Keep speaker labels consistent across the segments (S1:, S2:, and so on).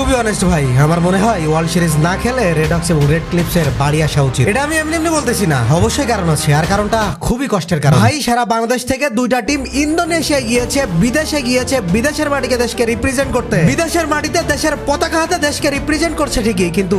S1: Two be honest ভাই। আমার মনে হয় ওয়ার্ল্ড সিরিজ না খেলে রেডক্স এবং রেড ক্লিপসের বাড়ি আসা উচিত। এটা আমি এমনি এমনি বলতেছি না অবশ্যই কারণ আছে আর কারণটা খুবই কষ্টের কারণ। ভাই সারা বাংলাদেশ থেকে দুইটা টিম ইন্দোনেশিয়া গিয়েছে বিদেশে গিয়েছে বিদেশের মাটিকে দেশকে রিপ্রেজেন্ট করতে। বিদেশের মাটিতে দেশের পতাকা হাতে দেশকে রিপ্রেজেন্ট করছে ঠিকই কিন্তু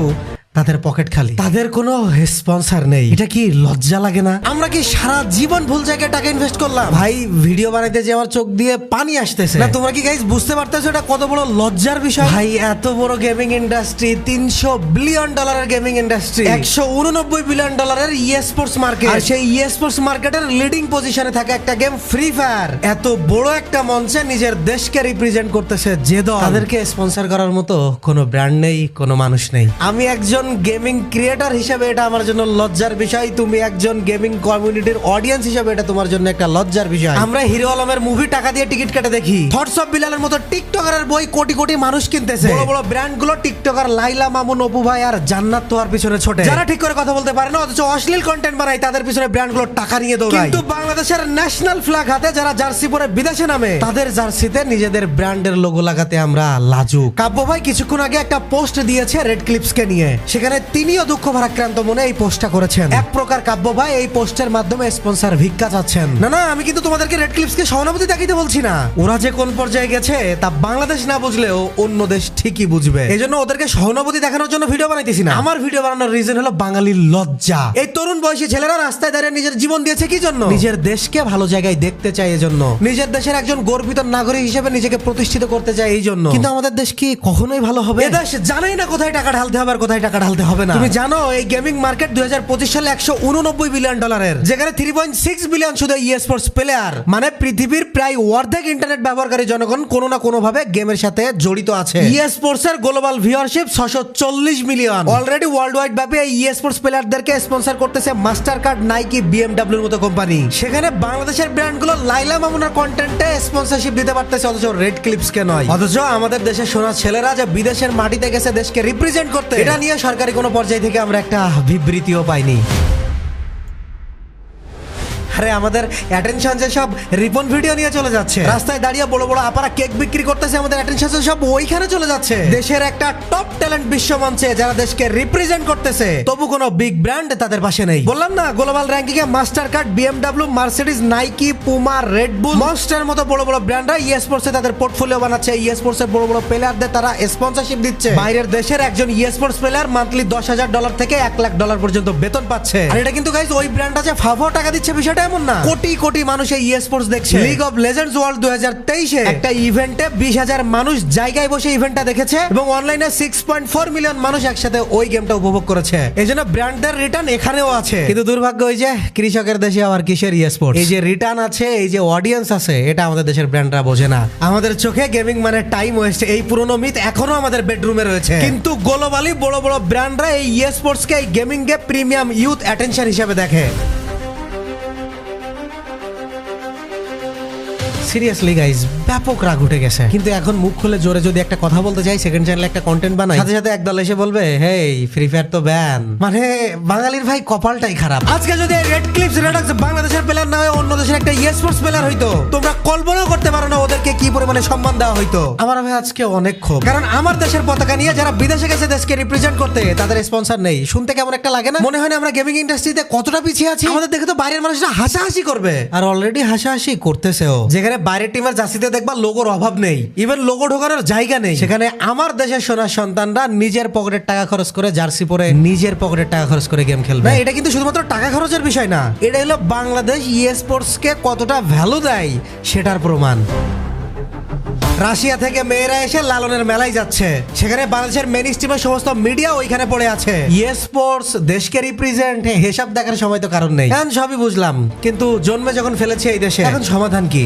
S1: তাদের পকেট খালি। তাদের কোনো স্পন্সর নেই। এটা কি লজ্জা লাগে না? আমরা কি সারা জীবন ভুল জায়গায় টাকা ইনভেস্ট করলাম? ভাই ভিডিও বানাইতে যে আমার চোখ দিয়ে পানি আসতেছে। না তোমরা কি গাইস বুঝতে পারতেছো এটা কত বড় লজ্জার বিষয়? ভাই এত বড় গেমিং ইন্ডাস্ট্রি তিনশো বিলিয়ন ডলারের গেমিং ইন্ডাস্ট্রি একশো উননব্বই বিলিয়ন ডলারের ই স্পোর্টস মার্কেট আর সেই ই স্পোর্টস মার্কেটের লিডিং পজিশনে থাকে একটা গেম ফ্রি ফায়ার এত বড় একটা মঞ্চে নিজের দেশকে রিপ্রেজেন্ট করতেছে যে দল। তাদেরকে স্পন্সর করার মতো কোনো ব্র্যান্ড নেই কোনো মানুষ নেই। আমি একজন গেমিং ক্রিয়েটর হিসেবে এটা আমার জন্য লজ্জার বিষয়। তুমি একজন গেমিং কমিউনিটির অডিয়েন্স হিসেবে এটা তোমার জন্য একটা লজ্জার বিষয়। আমরা হিরো আলমের মুভি টাকা দিয়ে টিকিট কেটে দেখি। থটস অফ বিলালের মতো টিকটকারের বই কোটি কোটি মানুষ কিনতেছে। বড় বড় ব্র্যান্ডগুলো টিকটকার লাইলা মামুন অপু ভাই আর জান্নাত তোয়ার পিছনে ছোটে। যারা ঠিক করে কথা বলতে পারে না অথচ অশ্লীল কন্টেন্ট বানায় তাদের পিছনে ব্র্যান্ডগুলো টাকা নিয়ে দৌড়ায়। কিন্তু বাংলাদেশের ন্যাশনাল ফ্ল্যাগ হাতে যারা জার্সি পরে বিদেশে নামে তাদের জার্সিতে নিজেদের ব্র্যান্ডের লোগো লাগাতে আমরা লাজুক। কাব্য ভাই কিছুক্ষণ আগে একটা পোস্ট দিয়েছে রেড ক্লিপস কে নিয়ে। সেখানে তিনিও দুঃখ ভারাক্রান্ত মনে এই পোস্টটা করেছেন। এক প্রকার কাব্য ভাই এই পোস্টের মাধ্যমে স্পন্সর ভিক্ষা চাচ্ছেন। না না আমি কিন্তু তোমাদেরকে রেড ক্লিপস কে সহানুভূতি দেখাইতে বলছি না। ওরা যে কোন পর্যায়ে গেছে তা বাংলাদেশ না বুঝলেও অন্য দেশ ঠিকই বুঝবে। এই জন্য ওদেরকে সহানুভূতি দেখানোর জন্য ভিডিও বানাইতেছি না। আমার ভিডিও বানানোর রিজন হলো বাঙালির লজ্জা। এই তরুণ বয়সী ছেলেরা রাস্তায় দাঁড়িয়ে নিজের জীবন দিয়েছে কি জন্য? নিজের দেশকে ভালো জায়গায় দেখতে চায় এজন্য। নিজের দেশের একজন গর্বিত নাগরিক হিসেবে নিজেকে প্রতিষ্ঠিত করতে চায় এই জন্য। কিন্তু আমাদের দেশ কি কখনোই ভালো হবে? এ দেশ জানাই না কোথায় টাকা ঢালতে হবে আর কোথায় টাকা ঢালতে হবে না। তুমি জানো, এই গেমিং মার্কেট দুই সালে একশো উননব্বই বিলিয়ন ডলারের যেখানে থ্রি পয়েন্ট সিক্স বিলিয়ন শুধু ই স্পোর্টস প্লেয়ার মানে পৃথিবীর প্রায় অর্ধেক ইন্টারনেট ব্যবহারকারী জনগণ কোনো না কোনো ভাবে গেমের সাথে জড়িত আছে। ই স্পোর্টস এর গ্লোবাল ভিউয়ারশিপ ছশো চল্লিশ মিলিয়ন অলরেডি ওয়ার্ল্ড ওয়াইড ভাবে এই ই স্পোর্টস প্লেয়ারদেরকে স্পন্সর করতেছে মাস্টার কার্ড নাইকি বিএমডাব্লিউর মতো কোম্পানি সেখানে বাংলাদেশের ব্র্যান্ডগুলো লাইলা মামুনার কন্টেন্টে স্পন্সরশিপ দিতে পারতেছে, অথচ রেড ক্লিপস কে নয়। অথচ আমাদের দেশের সোনা ছেলেরা যে বিদেশের মাটিতে গেছে, দেশকে রিপ্রেজেন্ট করতে। এটা নিয়ে সরকারি কোনো পর্যায় থেকে আমরা একটা বিবৃতিও পাইনি। আরে আমাদের অ্যাটেনশন যে সব রিপন ভিডিও নিয়ে চলে যাচ্ছে। রাস্তায় দাঁড়িয়ে বড় বড় আপারা কেক বিক্রি করতেছে, আমাদের অ্যাটেনশন সব ওইখানে চলে যাচ্ছে। দেশের একটা টপ ট্যালেন্ট বিশ্ব মঞ্চে যারা দেশকে রিপ্রেজেন্ট করতেছে, তবু কোনো বিগ ব্র্যান্ড তাদের পাশে নেই। বললাম না গ্লোবাল র্যাঙ্কিং এ Mastercard BMW Mercedes Nike Puma Red Bull Monster মতো বড় বড় ব্র্যান্ডরা ই স্পোর্টস তাদের পোর্টফোলিও বানাচ্ছে। ই স্পোর্টস এর বড় বড় প্লেয়ারদের তারা স্পন্সরশিপ দিচ্ছে। বাইরের দেশের একজন ই স্পোর্টস প্লেয়ার মান্থলি দশ হাজার ডলার থেকে এক লাখ ডলার পর্যন্ত বেতন পাচ্ছে। আর এটা কিন্তু গাইজ ওই ব্র্যান্ড আছে ফাফাও টাকা দিচ্ছে বিষয়টা এমন না? কোটি কোটি মানুষ এই স্পোর্টস দেখছে। লিগ অফ লেজেন্ডস ওয়ার্ল্ড দুই হাজার তেইশে একটা ইভেন্টে বিশ হাজার মানুষ জায়গায় বসে ইভেন্টটা দেখেছে এবং অনলাইনে সিক্স পয়েন্ট ফোর মিলিয়ন মানুষ একসাথে ওই গেমটা উপভোগ করেছে। এই জন্য ব্র্যান্ডের রিটার্ন এখানেও আছে। কিন্তু দুর্ভাগ্য ওই যে কৃষকের দেশে আবার কিসের স্পোর্টস এই যে রিটার্ন আছে এই যে অডিয়েন্স আছে এটা আমাদের দেশের ব্র্যান্ডরা বোঝে না। আমাদের চোখে গেমিং মানে টাইম ওয়েস্ট এই পুরনো মিথ এখনও আমাদের বেডরুমে রয়েছে। কিন্তু গ্লোবালি বড় বড় ব্র্যান্ডরা এই ই স্পোর্টস কে এই গেমিং কে প্রিমিয়াম ইউথ অ্যাটেনশন হিসেবে দেখে। সিরিয়াসলি গাইজ ব্যাপক রাগ উঠে গেছে। কিন্তু এখন মুখ খুলে জোরে যদি একটা কথা বলতে চাই সেকেন্ড চ্যানেলে একটা কন্টেন্ট বানাই। সাথে সাথে একদল এসে বলবে হেই ফ্রি ফায়ার তো ব্যান মানে বাঙালির ভাই কপালটাই খারাপ। আজকে যদি রেড ক্লিপস রেডক্স বাংলাদেশের প্লেয়ার না হয়ে অন্য দেশের একটা স্পোর্টস প্লেয়ার হইতো তোমরা কল্পনাও করতে পারো না ওদেরকে কি পরিমাণে সম্মান দেওয়া হইতো। আমার ভাই আজকে অনেক ক্ষোভ। কারণ আমার দেশের পতাকা নিয়ে যারা বিদেশে গেছে দেশকে রিপ্রেজেন্ট করতে তাদের স্পন্সর নেই। শুনতে কেমন একটা লাগে না? মনে হয় না আমরা গেমিং ইন্ডাস্ট্রিতে কতটা পিছিয়ে আছি? আমাদের দেখে তো বাইরের মানুষরা হাসাহাসি করবে। আর অলরেডি হাসাহাসি করতেছেও। যেখানে বাইরের টিমের জার্সিতে দেখবা লোগোর অভাব নেই। ইভেন লোগো ঢোকানোর জায়গা নেই। সেখানে আমার দেশের সোনার সন্তানরা নিজের পকেটের টাকা খরচ করে জার্সি পরে নিজের পকেটের টাকা খরচ করে গেম খেলবে। না, এটা কিন্তু শুধুমাত্র টাকা খরচের বিষয় না, এটা হলো বাংলাদেশ ই স্পোর্টস কে কতটা ভ্যালু দেয় সেটার প্রমাণ। রাশিয়া থেকে মেয়েরা এসে লালনের মেলায় যাচ্ছে। সেখানে বাংলাদেশের মেন স্ট্রিমের সমস্ত মিডিয়া ওইখানে পড়ে আছে। ইয়ে স্পোর্টস দেশকে রিপ্রেজেন্ট হিসাব দেখার সময় তো কারণ নেই। এখন সবই বুঝলাম। কিন্তু জন্মে যখন ফেলেছে এই দেশে, এখন সমাধান কি?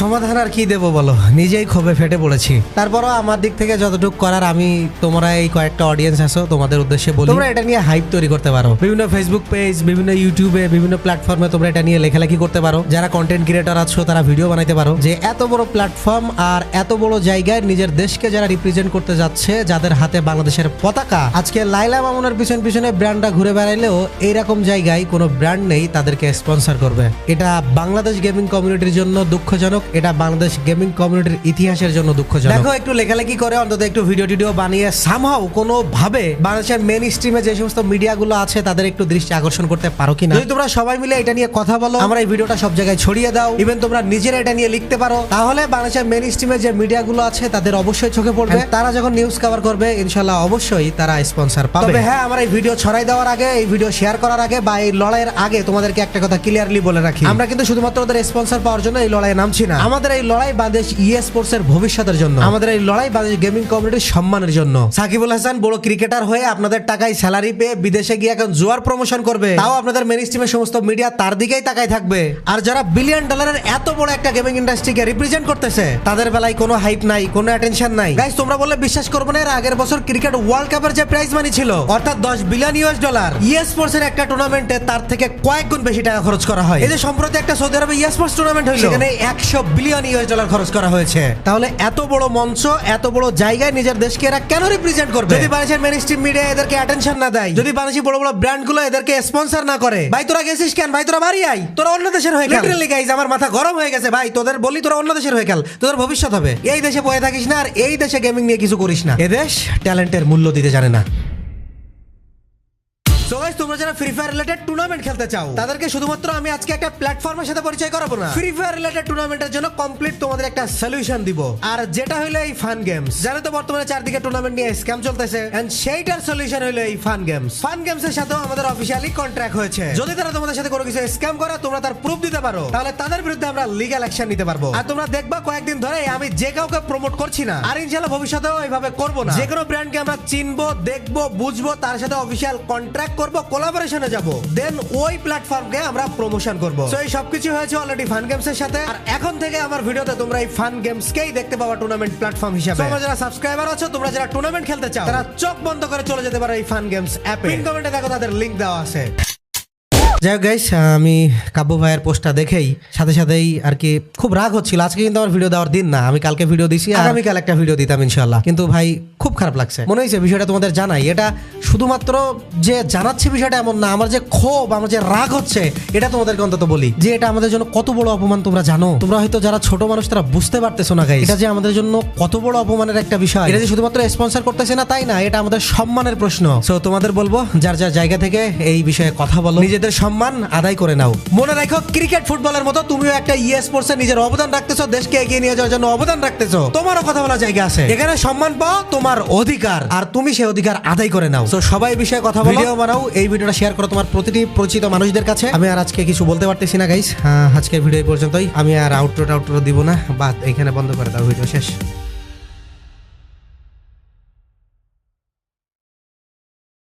S1: সমাধান আর কি দেবো বলো? নিজেই ক্ষোভে ফেটে পড়েছি। তারপরও আমার দিক থেকে যতটুকু করার আমি তোমরা এই কয়েকটা অডিয়েন্স আছো, তোমাদের উদ্দেশ্যে বলি, তোমরা এটা নিয়ে হাইপ তৈরি করতে পারো। বিভিন্ন ফেসবুক পেজ বিভিন্ন ইউটিউবে বিভিন্ন প্ল্যাটফর্মে তোমরা এটা নিয়ে লেখালেখি করতে পারো। যারা কন্টেন্ট ক্রিয়েটর আছো, তারা ভিডিও বানাইতে পারো। যে এত বড় প্ল্যাটফর্ম আর এত বড় জায়গায় নিজের দেশকে যারা রিপ্রেজেন্ট করতে যাচ্ছে, যাদের হাতে বাংলাদেশের পতাকা, আজকে লাইলা মামুনের পিছন পিছনে ব্র্যান্ডরা ঘুরে বেড়াইলেও এইরকম জায়গায় কোনো ব্র্যান্ড নেই তাদেরকে স্পন্সর করবে। এটা বাংলাদেশ গেমিং কমিউনিটির জন্য দুঃখজনক এটা বাংলাদেশ গেমিং কমিউনিটির ইতিহাসের জন্য দুঃখজনক। দেখো একটু লেখালেখি করে অন্তত একটু ভিডিও টিডিও বানিয়ে সামহাও কোনো ভাবে বাংলাদেশের মেন স্ট্রিমে যে সমস্ত মিডিয়াগুলো আছে তাদের একটু দৃষ্টি আকর্ষণ করতে পারো কিনা? যদি তোমরা সবাই মিলে এটা নিয়ে কথা বলো আমরা এই ভিডিওটা সব জায়গায় ছড়িয়ে দাও। ইভেন তোমরা নিজেরা এটা নিয়ে লিখতে পারো। তাহলে বাংলাদেশের মেন স্ট্রিমে যে মিডিয়াগুলো আছে তাদের অবশ্যই চোখে পড়বে। তারা যখন নিউজ কভার করবে ইনশাল্লাহ অবশ্যই তারা স্পন্সর পাবে। তবে হ্যাঁ আমার এই ভিডিও ছড়াই দেওয়ার আগে এই ভিডিও শেয়ার করার আগে বা এই লড়াইয়ের আগে তোমাদেরকে একটা কথা ক্লিয়ারলি বলে রাখি। আমরা কিন্তু শুধুমাত্র ওদের স্পন্সর পাওয়ার জন্য এই লড়াইয়ে নামছি না। আমাদের এই লড়াই বাংলাদেশ ই স্পোর্টস এর ভবিষ্যতের জন্য। আমাদের এই লড়াই বাংলাদেশ গেমিং কমিউনিটির সম্মানের জন্য। সাকিবুল হাসান বড় ক্রিকেটার হয়ে আপনাদের টাকায় স্যালারি পেয়ে বিদেশে গিয়ে এখন জুয়ার প্রমোশন করবে। তাও আপনাদের মেন স্ট্রিমের সমস্ত মিডিয়া তার দিকেই তাকায় থাকবে। আর যারা বিলিয়ন ডলারের এত বড় একটা গেমিং ইন্ডাস্ট্রিকে রিপ্রেজেন্ট করতেছে তাদের বেলায় কোনো হাইপ নাই কোনো অ্যাটেনশন নাই। গাইস তোমরা বললে বিশ্বাস করবে না এর আগের বছর ক্রিকেট ওয়ার্ল্ড কাপের যে প্রাইজ মানি ছিল অর্থাৎ দশ billion US dollar esports এর একটা টুর্নামেন্টে তার থেকে কয়েক গুণ বেশি টাকা খরচ করা হয়। এই যে সম্প্রতি একটা সৌদি আরবে ই স্পোর্টস টুর্নামেন্ট হইল সেখানে একশো বিলিয়ন ইউএস ডলার খরচ করা হয়েছে। তাহলে এত বড় মঞ্চ এত বড় জায়গায় নিজের দেশকে এরা কেন রিপ্রেজেন্ট করবে? যদি বাংলাদেশের মেন স্ট্রিম মিডিয়া এদেরকে অ্যাটেনশন না দেয় যদি বাংলাদেশি বড় বড় ব্র্যান্ডগুলো এদেরকে স্পন্সর না করে ভাই তোরা গেছিস কেন? ভাই তোরা বাড়ি আই তোরা অন্য দেশের হয়ে খেল। লিটারালি গাইজ আমার মাথা গরম হয়ে গেছে ভাই। তোদের বলি তোরা অন্য দেশের হয়ে খেল। তোদের ভবিষ্যৎ হবে। এই দেশে বয়ে থাকিস না আর এই দেশে গেমিং নিয়ে কিছু করিস না। এদেশ ট্যালেন্টের মূল্য দিতে জানে না। So guys, তোমরা যারা ফ্রি ফায়ার রিলেটেড টুর্নামেন্ট খেলতে চাও তাদেরকে শুধুমাত্র আমি আজকে একটা প্ল্যাটফর্মের সাথে পরিচয় করাবো না। ফ্রি ফায়ার রিলেটেড টুর্নামেন্টের জন্য কমপ্লিট তোমাদের একটা সলিউশন দিব। আর যেটা হলো এই ফান গেমস জানো তো বর্তমানে চারদিকে টুর্নামেন্ট নিয়ে স্ক্যাম চলতেছে। এন্ড সেইটার সলিউশন হলো এই ফান গেমস ফান গেমস এর সাথেও আমাদের অফিসিয়ালি কন্ট্রাক্ট হয়েছে। যদি তারা তোমাদের সাথে কোনো কিছু স্ক্যাম করে তোমরা তার প্রুফ দিতে পারো। তাহলে তাদের বিরুদ্ধে আমরা লিগ্যাল অ্যাকশন নিতে পারব। আর তোমরা দেখবা কয়েকদিন ধরে আমি যে কাউকে প্রমোট করছি না আর ইনশাআল্লাহ ভবিষ্যতেও এইভাবে করব না। যে কোনো ব্র্যান্ডকে আমরা চিনবো দেখব বুঝব তার সাথে অফিসিয়াল কন্ট্রাক্ট করব কোলাবোরেশনে যাব। দেন ওই প্ল্যাটফর্মকে আমরা প্রমোশন করব। সো এই সবকিছু হয়েছে অলরেডি ফান গেমস এর সাথে। আর এখন থেকে আমার ভিডিওতে তোমরা এই ফান গেমসকেই দেখতে পাবা টুর্নামেন্ট প্ল্যাটফর্ম হিসেবে। তোমরা যারা সাবস্ক্রাইবার আছো তোমরা যারা টুর্নামেন্ট খেলতে চাও তারা চোখ বন্ধ করে চলে যেতে পারো এই ফান গেমস অ্যাপে পিন কমেন্টে দেখো তাদের লিংক দেওয়া আছে। যাই হোক গাইস আমি কাব্য ভাইয়ের পোস্টটা দেখেই সাথে সাথেই আর কি খুব রাগ হচ্ছিল। আজকে কিন্তু আমার ভিডিও দেওয়ার দিন না আমি কালকে ভিডিও দিছি আগামীকাল একটা ভিডিও দিতাম ইনশাল্লাহ কিন্তু ভাই খুব খারাপ লাগছে। মনে হয়েছে বিষয়টা তোমাদের জানাই। এটা শুধুমাত্র যে জানাচ্ছি বিষয়টা এমন না আমার যে ক্ষোভ আমার যে রাগ হচ্ছে এটা তোমাদেরকে অন্তত বলি। যে এটা আমাদের জন্য কত বড় অপমান তোমরা জানো? তোমরা হয়তো যারা ছোট মানুষ তারা বুঝতে পারতেছো না গাইস এটা যে আমাদের জন্য কত বড় অপমানের একটা বিষয়। এটা যে শুধুমাত্র স্পন্সর করতেছে না তাই না? এটা আমাদের সম্মানের প্রশ্ন। সো তোমাদের বলব যার যার জায়গা থেকে এই বিষয়ে কথা বলো। নিজেদের সম্মান আদায় করে নাও। মনে রাখো, ক্রিকেট ফুটবলের মতো তুমিও একটা ই স্পোর্টসে নিজের অবদান রাখতেছো, দেশকে এগিয়ে নিয়ে যাওয়ার জন্য অবদান রাখতেছো। তোমারও কথা বলার জায়গা আছে। এখানে সম্মান পাও, তোমার অধিকার, আর তুমি সেই অধিকার আদায় করে নাও। তো সবাই বিষয়ে কথা বলো। বানাও, এই ভিডিওটা শেয়ার করো তোমার প্রতিটি পরিচিত মানুষদের কাছে। আমি আর আজকে কিছু বলতে পারতেছি না গাইস আজকের ভিডিও পর্যন্তই। আমি আর আউটরো টাউটরো দিব না বা এখানে বন্ধ করে দাও ভিডিও শেষ।